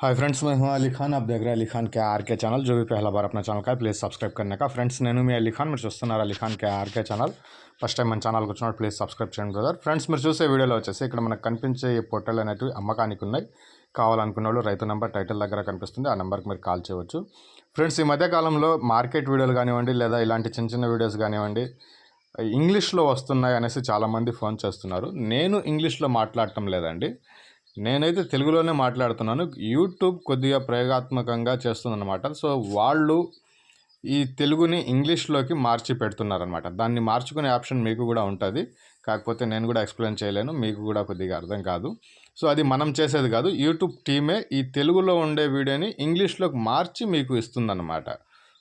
Hi friends मैं हूं अली खान आप देख रहे हैं अली खान के आर के ఛానల్ जो भी पहला बार अपना ఛానల్ का ప్లీజ్ సబ్స్క్రైబ్ करने का ఫ్రెండ్స్ నేను మీ అలీ ఖాన్ మీరు చూస్తున్నారు Ali Khan K RK channel first time మన ఛానల్కి వచ్చినప్పుడు ప్లీజ్ సబ్స్క్రైబ్ చేయండి బ్రదర్ ఫ్రెండ్స్ మీరు చూసే వీడియోలో వచ్చేసి ఇక్కడ మనకు కనిపించే ఈ పొట్టలు అనేటివి అమ్మకానికి ఉన్నాయి కావాలనుకున్న వాళ్ళు రైతు నెంబర్ టైటిల్ దగ్గర కనిపిస్తుంది ఆ నెంబర్కి మీరు కాల్ చేయవచ్చు ఫ్రెండ్స్ ఈ మధ్య కాలంలో మార్కెట్ వీడియోలు కానివ్వండి లేదా ఇలాంటి చిన్న చిన్న వీడియోస్ కానివ్వండి ఇంగ్లీష్లో వస్తున్నాయి అనేసి చాలామంది ఫోన్ చేస్తున్నారు నేను ఇంగ్లీష్లో మాట్లాడటం లేదండి నేనైతే తెలుగులోనే మాట్లాడుతున్నాను. యూట్యూబ్ కొద్దిగా ప్రయోగాత్మకంగా చేస్తుందన్నమాట. సో వాళ్ళు ఈ తెలుగుని ఇంగ్లీష్లోకి మార్చి పెడుతున్నారనమాట దాన్ని మార్చుకునే ఆప్షన్ మీకు కూడా ఉంటుంది. కాకపోతే నేను కూడా ఎక్స్ప్లెయిన్ చేయలేను. మీకు కూడా కొద్దిగా అర్థం కాదు. సో అది మనం చేసేది కాదు. యూట్యూబ్ టీమే ఈ తెలుగులో ఉండే వీడియోని ఇంగ్లీష్లోకి మార్చి మీకు ఇస్తుందన్నమాట.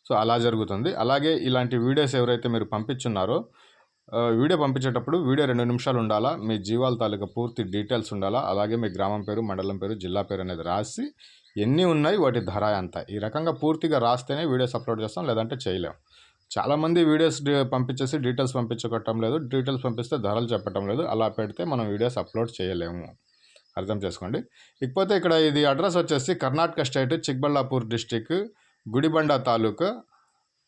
సో అలా జరుగుతుంది. అలాగే ఇలాంటి వీడియోస్ ఎవరైతే మీరు పంపించున్నారో వీడియో పంపించేటప్పుడు వీడియో రెండు నిమిషాలు ఉండాలా మీ జీవాల తాలూకా పూర్తి డీటెయిల్స్ ఉండాలా అలాగే మీ గ్రామం పేరు మండలం పేరు జిల్లా పేరు అనేది రాసి ఎన్ని ఉన్నాయి వాటి ధర ఎంత. ఈ రకంగా పూర్తిగా రాస్తేనే వీడియోస్ అప్లోడ్ చేస్తాం లేదంటే చేయలేం. చాలామంది వీడియోస్ పంపించేసి డీటెయిల్స్ పంపించుకోవటం లేదు డీటెయిల్స్ పంపిస్తే ధరలు చెప్పటం లేదు అలా పెడితే మనం వీడియోస్ అప్లోడ్ చేయలేము. అర్థం చేసుకోండి. ఇకపోతే ఇక్కడ ఇది అడ్రస్ వచ్చేసి కర్ణాటక స్టేట్ చిక్బళ్ళాపూర్ డిస్టిక్ గుడిబండ తాలూకా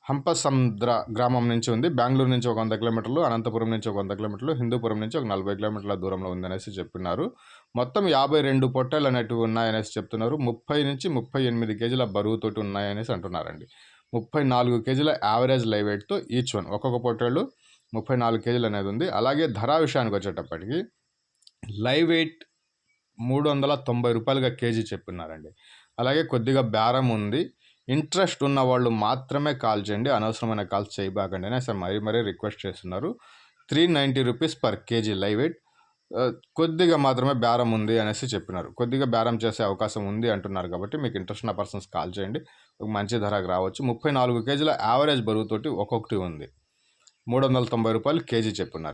హంపసముద్ర గ్రామం నుంచి ఉంది. బెంగళూరు నుంచి ఒక వంద కిలోమీటర్లు అనంతపురం నుంచి ఒక వంద కిలోమీటర్లు హిందూపురం నుంచి ఒక నలభై కిలోమీటర్ల దూరంలో ఉందనేసి చెప్తున్నారు మొత్తం యాభై రెండు పొట్టలు అనేటివి ఉన్నాయనేసి చెప్తున్నారు. ముప్పై నుంచి ముప్పై ఎనిమిది కేజీల బరువుతోటి ఉన్నాయనేసి అంటున్నారండి. ముప్పై నాలుగు కేజీల యావరేజ్ లైవ్ వెయిట్తో ఈచ్ వన్ ఒక్కొక్క పొట్టేళ్ళు ముప్పై నాలుగు కేజీలు అనేది ఉంది. అలాగే ధర విషయానికి వచ్చేటప్పటికి లైవ్ వెయిట్ మూడు వందల తొంభై రూపాయలుగా కేజీ చెప్పినారండి. అలాగే కొద్దిగా బేరం ఉంది. ఇంట్రెస్ట్ ఉన్న వాళ్ళు మాత్రమే కాల్ చేయండి. అనవసరమైన కాల్స్ చేయబాకండి అని అసలు మరీ మరీ రిక్వెస్ట్ చేస్తున్నారు. Three ninety rupees per kg live weight కొద్దిగా మాత్రమే బేరం ఉంది అనేసి చెప్పినారు. కొద్దిగా బేరం చేసే అవకాశం ఉంది అంటున్నారు కాబట్టి మీకు ఇంట్రెస్ట్ ఉన్న పర్సన్స్ కాల్ చేయండి. ఒక మంచి ధరకు రావచ్చు. ముప్పై నాలుగు కేజీల యావరేజ్ బరువుతోటి ఒక్కొక్కటి ఉంది. మూడు వందల తొంభై రూపాయలు కేజీ చెప్పున్నారు